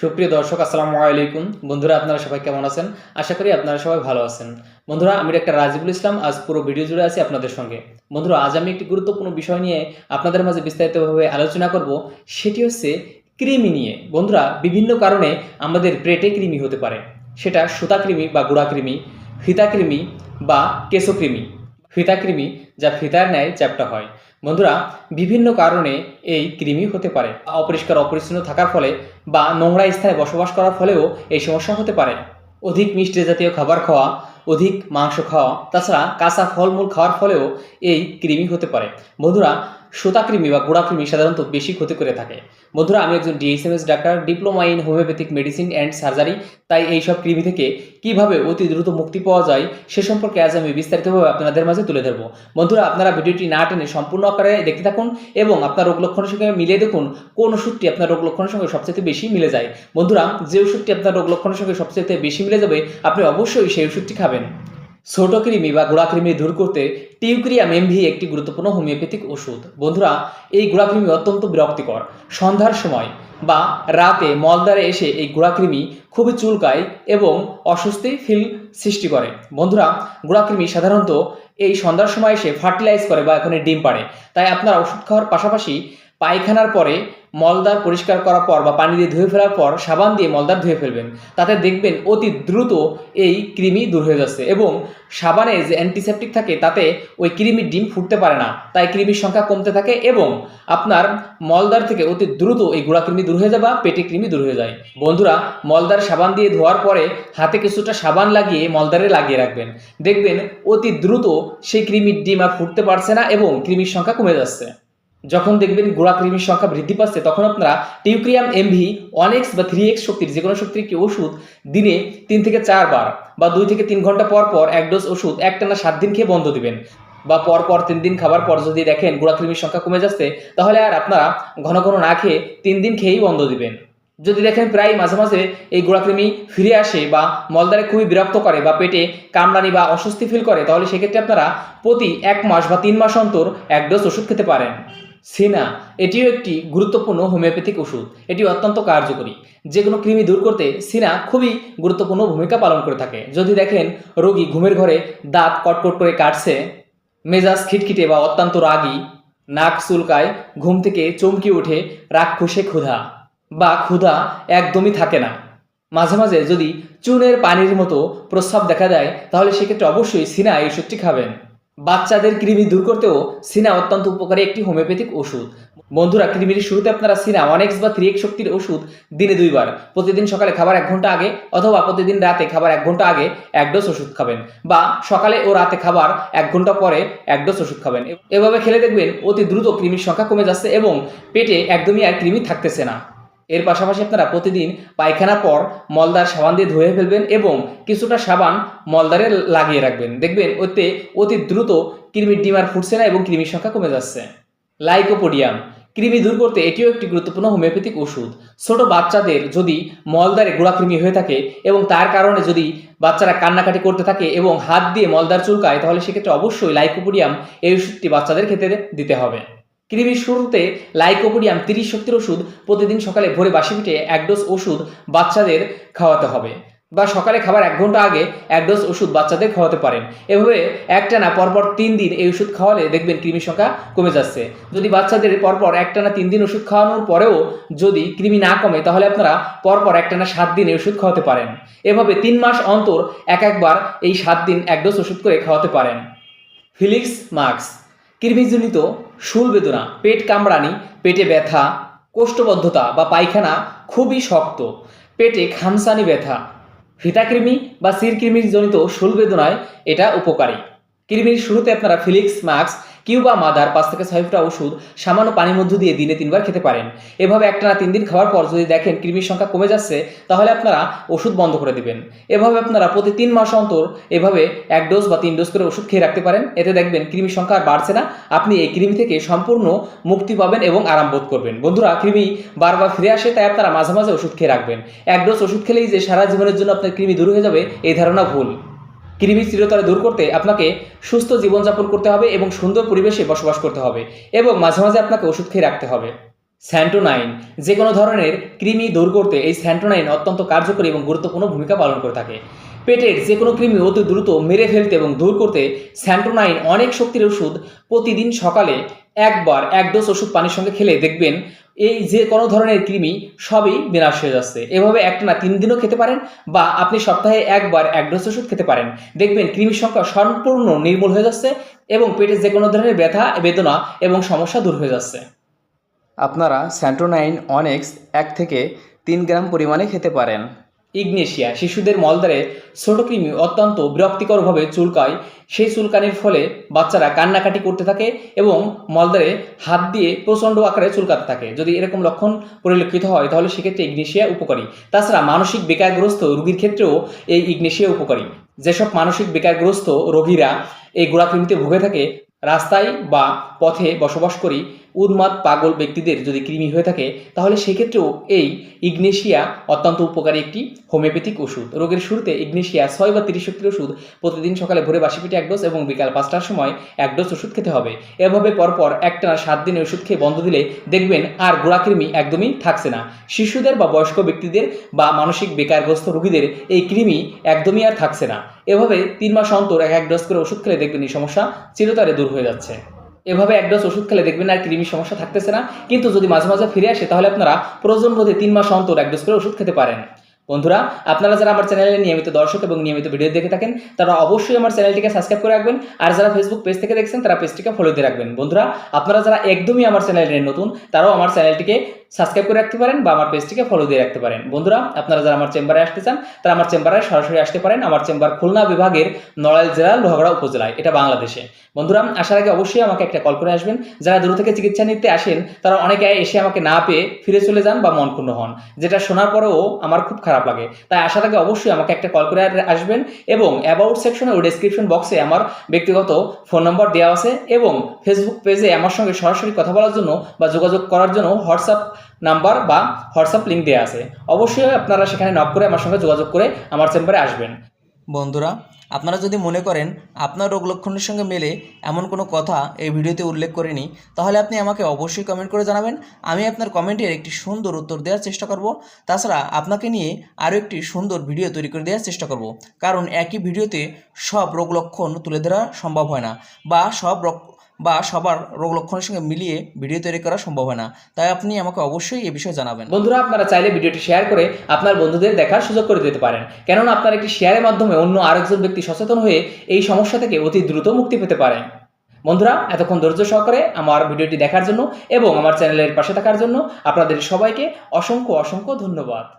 সুপ্রিয় দর্শক, আসসালামু আলাইকুম। বন্ধুরা, আপনারা সবাই কেমন আছেন? আশা করি আপনারা সবাই ভালো আছেন। বন্ধুরা, আমি একটা রাজিবুল ইসলাম। আজ পুরো ভিডিও জুড়ে আছি আপনাদের সঙ্গে। বন্ধুরা, আজ আমি একটি গুরুত্বপূর্ণ বিষয় নিয়ে আপনাদের মাঝে বিস্তারিতভাবে আলোচনা করব। সেটি হচ্ছে কৃমি নিয়ে। বন্ধুরা, বিভিন্ন কারণে আমাদের পেটে কৃমি হতে পারে। সেটা সুতা কৃমি বা গুড়া কৃমি, ফিতা কৃমি বা কেশো কৃমি। ফিতা কৃমি, যা ফিতার ন্যায় চ্যাপ্টা হয়। বন্ধুরা, বিভিন্ন কারণে এই কৃমি হতে পারে। অপরিষ্কার অপরিচ্ছন্ন থাকার ফলে বা নোংরা স্থানে বসবাস করার ফলেও এই সমস্যা হতে পারে। অধিক মিষ্টি জাতীয় খাবার খাওয়া, অধিক মাংস খাওয়া, তাছাড়া কাঁচা ফলমূল খাওয়ার ফলেও এই কৃমি হতে পারে। বন্ধুরা সুতা কৃমি বা গোড়া কৃমি সাধারণত বেশি ক্ষতি করে থাকে। বন্ধুরা, আমি একজন DSMS doctor, diploma in homeopathic medicine and surgery. তাই এই সব কৃমি থেকে কীভাবে অতি দ্রুত মুক্তি পাওয়া যায় সে সম্পর্কে আজ আমি বিস্তারিতভাবে আপনাদের মাঝে তুলে ধরবো। বন্ধুরা, আপনারা ভিডিওটি না টেনে সম্পূর্ণ আকারে দেখতে থাকুন এবং আপনার রোগ লক্ষণের সঙ্গে মিলিয়ে দেখুন কোন ওষুধটি আপনার রোগ লক্ষণের সঙ্গে সবচেয়ে বেশি মিলে যায়। বন্ধুরা, যে ওষুধটি আপনার রোগ লক্ষণের সঙ্গে সবচেয়ে বেশি মিলে যাবে, আপনি অবশ্যই সেই ওষুধটি খাবেন। ছোট কৃমি বা গোড়া কৃমি দূর করতে টিউক্রিয়াম এমভি একটি গুরুত্বপূর্ণ হোমিওপ্যাথিক ওষুধ। বন্ধুরা, এই গোড়াকৃমি অত্যন্ত বিরক্তিকর। সন্ধ্যার সময় বা রাতে মলদ্বারে এসে এই গোড়াকৃমি খুবই চুলকায় এবং অস্বস্তি ফিল সৃষ্টি করে। বন্ধুরা, গোড়াকৃমি সাধারণত এই সন্ধ্যার সময় এসে ফার্টিলাইজ করে বা এখানে ডিম পাড়ে। তাই আপনারা ওষুধ খাওয়ার পাশাপাশি পায়খানার পরে মলদার পরিষ্কার করার পর বা পানি দিয়ে ধুয়ে ফেলার পর সাবান দিয়ে মলদার ধুয়ে ফেলবেন। তাতে দেখবেন অতি দ্রুত এই কৃমি দূর হয়ে যাচ্ছে এবং সাবানে যে অ্যান্টিসেপটিক থাকে তাতে ওই কৃমির ডিম ফুটতে পারে না, তাই কৃমির সংখ্যা কমতে থাকে এবং আপনার মলদার থেকে অতি দ্রুত এই গুঁড়া কৃমি দূর হয়ে যায় বা পেটে কৃমি দূর হয়ে যায়। বন্ধুরা মলদার সাবান দিয়ে ধোয়ার পরে হাতে কিছুটা সাবান লাগিয়ে মলদারে লাগিয়ে রাখবেন। দেখবেন অতি দ্রুত সেই কৃমির ডিম আর ফুটতে পারছে না এবং কৃমির সংখ্যা কমে যাচ্ছে। যখন দেখবেন গোড়া কৃমির সংখ্যা বৃদ্ধি পাচ্ছে, তখন আপনারা টিউক্রিয়াম এমভি ওয়ান এক্স বা থ্রি এক্স শক্তির যে কোনো শক্তির একটি ওষুধ দিনে তিন থেকে চারবার বা দুই থেকে তিন ঘণ্টা পর পর এক ডোজ ওষুধ একটানা সাত দিন খেয়ে বন্ধ দিবেন বা পর পর তিন দিন খাবার পর যদি দেখেন গোড়া কৃমির সংখ্যা কমে যাচ্ছে, তাহলে আর আপনারা ঘন ঘন না খেয়ে তিন দিন খেয়েই বন্ধ দিবেন। যদি দেখেন প্রায় মাঝে মাঝে এই গোড়াকৃমি ফিরে আসে বা মলদারে খুবই বিরক্ত করে বা পেটে কামড়ানি বা অস্বস্তি ফিল করে, তাহলে সেক্ষেত্রে আপনারা প্রতি এক মাস বা তিন মাস অন্তর এক ডোজ ওষুধ খেতে পারেন। সিনা, এটিও একটি গুরুত্বপূর্ণ হোমিওপ্যাথিক ওষুধ। এটি অত্যন্ত কার্যকরী। যে কোনো কৃমি দূর করতে সিনা খুবই গুরুত্বপূর্ণ ভূমিকা পালন করে থাকে। যদি দেখেন রোগী ঘুমের ঘরে দাঁত কটকট করে কাটছে, মেজাজ খিটখিটে বা অত্যন্ত রাগী, নাক চুলকায়, ঘুম থেকে চমকে ওঠে রাক্ষসে ক্ষুধা বা ক্ষুধা একদমই থাকে না। মাঝে মাঝে যদি চুনের পানির মতো প্রস্রাব দেখা দেয়, তাহলে সেক্ষেত্রে অবশ্যই সিনা এই ওষুধটি খাবেন। বাচ্চাদের কৃমি দূর করতেও সিনা অত্যন্ত উপকারী একটি হোমিওপ্যাথিক ওষুধ। বন্ধুরা, কৃমির শুরুতে আপনারা সিনা ওয়ান এক্স বা থ্রি শক্তির ওষুধ দিনে দুইবার। প্রতিদিন সকালে খাবার এক ঘণ্টা আগে অথবা প্রতিদিন রাতে খাবার এক ঘণ্টা আগে এক ডোজ ওষুধ খাবেন বা সকালে ও রাতে খাবার এক ঘণ্টা পরে এক ডোজ ওষুধ খাবেন। এভাবে খেলে দেখবেন অতি দ্রুত কৃমির সংখ্যা কমে যাচ্ছে এবং পেটে একদমই আর কৃমি থাকতেছে না। এর পাশাপাশি আপনারা প্রতিদিন পায়খানার পর মলদার সাবান দিয়ে ধুয়ে ফেলবেন এবং কিছুটা সাবান মলদারে লাগিয়ে রাখবেন। দেখবেন ওতে অতি দ্রুত কৃমির ডিমার ফুটছে না এবং কৃমির সংখ্যা কমে যাচ্ছে। লাইকোপোডিয়াম। কৃমি দূর করতে এটিও একটি গুরুত্বপূর্ণ হোমিওপ্যাথিক ওষুধ। ছোট বাচ্চাদের যদি মলদারে গোড়াকৃমি হয়ে থাকে এবং তার কারণে যদি বাচ্চারা কান্নাকাটি করতে থাকে এবং হাত দিয়ে মলদার চুলকায়, তাহলে সেক্ষেত্রে অবশ্যই লাইকোপোডিয়াম এই ওষুধটি বাচ্চাদের খেতে দিতে হবে। কৃমির শুরুতে লাইকোপোডিয়াম তিরিশ শক্তির ওষুধ প্রতিদিন সকালে ভোরে বাসি পিঠে এক ডোজ ওষুধ বাচ্চাদের খাওয়াতে হবে বা সকালে খাবার এক ঘণ্টা আগে এক ডোজ ওষুধ বাচ্চাদের খাওয়াতে পারেন। এভাবে একটানা পরপর তিন দিন এই ওষুধ খাওয়ালে দেখবেন কৃমির সংখ্যা কমে যাচ্ছে। যদি বাচ্চাদের পরপর একটানা তিন দিন ওষুধ খাওয়ানোর পরেও যদি কৃমি না কমে, তাহলে আপনারা পরপর একটানা সাত দিন এই ওষুধ খাওয়াতে পারেন। এভাবে তিন মাস অন্তর এক একবার এই সাত দিন এক ডোজ ওষুধ করে খাওয়াতে পারেন। ফিলিক্স মার্কস কৃমিজনিত শুল বেদনা, পেট কামড়ানি, পেটে ব্যথা, কোষ্ঠবদ্ধতা বা পায়খানা খুবই শক্ত। পেটে খামসানি ব্যথা ফিতাকৃমি বা সিরকৃমির জনিত শুল বেদনায় এটা উপকারী। কৃমির শুরুতে আপনারা ফিলিক্স মাস্ক কিউবা, মাদার, পাঁচ থেকে ছয় ফুটা ওষুধ, সামান্য পানির মধ্য দিয়ে দিনে তিনবার খেতে পারেন। এভাবে একটা না তিন দিন খাওয়ার পর যদি দেখেন কৃমির সংখ্যা কমে যাচ্ছে, তাহলে আপনারা ওষুধ বন্ধ করে দিবেন। এভাবে আপনারা প্রতি তিন মাস অন্তর এভাবে এক ডোজ বা তিন ডোজ করে ওষুধ খেয়ে রাখতে পারেন। এতে দেখবেন কৃমির সংখ্যা আর বাড়ছে না। আপনি এই কৃমি থেকে সম্পূর্ণ মুক্তি পাবেন এবং আরাম বোধ করবেন। বন্ধুরা কৃমি বারবার ফিরে আসে, তাই আপনারা মাঝে মাঝে ওষুধ খেয়ে রাখবেন। এক ডোজ ওষুধ খেলেই যে সারা জীবনের জন্য আপনার কৃমি দূর হয়ে যাবে, এই ধারণা ভুল। কৃমি চিরতরে দূর করতে আপনাকে সুস্থ জীবনযাপন করতে হবে এবং সুন্দর পরিবেশে বসবাস করতে হবে এবং মাঝে মাঝে আপনাকে ওষুধ খেয়ে রাখতে হবে। স্যান্টোনাইন যে কোনো ধরনের কৃমি দূর করতে এই স্যান্টোনাইন অত্যন্ত কার্যকরী এবং গুরুত্বপূর্ণ ভূমিকা পালন করে থাকে। পেটের যে কোনো কৃমি অতি দ্রুত মেরে ফেলতে এবং দূর করতে স্যান্টোনাইন অনেক শক্তির ওষুধ প্রতিদিন সকালে একবার এক ডোজ ওষুধ পানির সঙ্গে খেলে দেখবেন এই যে কোনো ধরনের কৃমি সবই বিনাশ হয়ে যাচ্ছে। এভাবে একটা না তিন দিনও খেতে পারেন বা আপনি সপ্তাহে একবার এক ডোজ ওষুধ খেতে পারেন। দেখবেন কৃমির সংখ্যা সম্পূর্ণ নির্মূল হয়ে যাচ্ছে এবং পেটের যে কোনো ধরনের ব্যথা, বেদনা এবং সমস্যা দূর হয়ে যাচ্ছে। আপনারা স্যান্টোনাইন অনেক্স এক থেকে তিন গ্রাম পরিমাণে খেতে পারেন। ইগনেশিয়া শিশুদের মলদ্বারে ছোট কৃমি অত্যন্ত বিরক্তিকরভাবে চুলকায়। সেই চুলকানির ফলে বাচ্চারা কান্নাকাটি করতে থাকে এবং মলদ্বারে হাত দিয়ে প্রচণ্ড আকারে চুলকাতে থাকে। যদি এরকম লক্ষণ পরিলক্ষিত হয়, তাহলে সেক্ষেত্রে ইগনেশিয়া উপকারী। তাছাড়া মানসিক বেকারগ্রস্ত রোগীর ক্ষেত্রেও এই ইগনেশিয়া উপকারী। যেসব মানসিক বেকারগ্রস্ত রোগীরা এই গোড়াকৃমিতে ভুগে থাকে, রাস্তায় বা পথে বসবাস করি উন্মাদ পাগল ব্যক্তিদের যদি কৃমি হয়ে থাকে, তাহলে সেক্ষেত্রেও এই ইগনেশিয়া অত্যন্ত উপকারী একটি হোমিওপ্যাথিক ওষুধ। রোগের শুরুতে ইগনেশিয়া ছয় বা তিরিশ শক্তির ওষুধ প্রতিদিন সকালে ভোরে বাসি পেটে এক ডোজ এবং বিকাল পাঁচটার সময় এক ডোজ ওষুধ খেতে হবে। এভাবে পরপর একটানা সাত দিনে ওষুধ খেয়ে বন্ধ দিলে দেখবেন আর গোড়াকৃমি একদমই থাকছে না। শিশুদের বা বয়স্ক ব্যক্তিদের বা মানসিক বেকারগ্রস্ত রোগীদের এই কৃমি একদমই আর থাকছে না। এভাবে তিন মাস অন্তর এক এক ডোজ করে ওষুধ খেলে দেখবেন এই সমস্যা চিরতরে দূর হয়ে যাচ্ছে। এভাবে এক ডোজ ওষুধ খেলে দেখবেন আর কৃমির সমস্যা থাকতেছে না। কিন্তু যদি মাঝে মাঝে ফিরে আসে, তাহলে আপনারা প্রয়োজন বোধে তিন মাস অন্তর এক ডোজ করে ওষুধ খেতে পারেন। বন্ধুরা, আপনারা যারা আমার চ্যানেলে নিয়মিত দর্শক এবং নিয়মিত ভিডিও দেখে থাকেন, তারা অবশ্যই আমার চ্যানেলটিকে সাবস্ক্রাইব করে রাখবেন। আর যারা ফেসবুক পেজ থেকে দেখছেন, তারা পেজটিকে ফলো দিয়ে রাখবেন। বন্ধুরা, আপনারা যারা একদমই আমার চ্যানেলটি নতুন, তারাও আমার চ্যানেলটিকে সাবস্ক্রাইব করে রাখতে পারেন বা আমার পেজটিকে ফলো দিয়ে রাখতে পারেন। বন্ধুরা, আপনারা যারা আমার চেম্বারে আসতে চান, তারা আমার চেম্বারে সরাসরি আসতে পারেন। আমার চেম্বার খুলনা বিভাগের নড়াইল জেলার লোহাগড়া উপজেলায়। এটা বাংলাদেশে। বন্ধুরা, আসার আগে অবশ্যই আমাকে একটা কল করে আসবেন। যারা দূর থেকে চিকিৎসা নিতে আসেন, তারা অনেকে এসে আমাকে না পেয়ে ফিরে চলে যান বা মন ক্ষুণ্ণ হন। যেটা শোনার পরেও আমার খুব খারাপ লাগে। তাই আসার আগে অবশ্যই আমাকে একটা কল করে আসবেন এবং অ্যাবাউট সেকশনে ও ডেসক্রিপশন বক্সে আমার ব্যক্তিগত ফোন নম্বর দেওয়া আছে এবং ফেসবুক পেজে আমার সঙ্গে সরাসরি কথা বলার জন্য বা যোগাযোগ করার জন্য হোয়াটসঅ্যাপ নাম্বার বা হোয়াটসঅ্যাপ লিঙ্ক দেওয়া আছে। অবশ্যই আপনারা সেখানে নক করে আমার সঙ্গে যোগাযোগ করে আমার চেম্বারে আসবেন। বন্ধুরা, আপনারা যদি মনে করেন আপনার রোগ লক্ষণের সঙ্গে মেলে এমন কোনো কথা এই ভিডিওতে উল্লেখ করিনি, তাহলে আপনি আমাকে অবশ্যই কমেন্ট করে জানাবেন। আমি আপনার কমেন্টের একটি সুন্দর উত্তর দেওয়ার চেষ্টা করব। তাছাড়া আপনাকে নিয়ে আরও একটি সুন্দর ভিডিও তৈরি করে দেওয়ার চেষ্টা করব। কারণ একই ভিডিওতে সব রোগ লক্ষণ তুলে ধরা সম্ভব হয় না বা সব বা সবার রোগ লক্ষণের সঙ্গে মিলিয়ে ভিডিও তৈরি করা সম্ভব হয় না। তাই আপনি আমাকে অবশ্যই এ বিষয়ে জানাবেন। বন্ধুরা, আপনারা চাইলে ভিডিওটি শেয়ার করে আপনার বন্ধুদের দেখার সুযোগ করে দিতে পারেন। কেননা, আপনার একটি শেয়ারের মাধ্যমে অন্য আরেকজন ব্যক্তি সচেতন হয়ে এই সমস্যা থেকে অতি দ্রুত মুক্তি পেতে পারেন। বন্ধুরা, এতক্ষণ ধৈর্য সহকারে আমার ভিডিওটি দেখার জন্য এবং আমার চ্যানেলের পাশে থাকার জন্য আপনাদের সবাইকে অসংখ্য অসংখ্য ধন্যবাদ।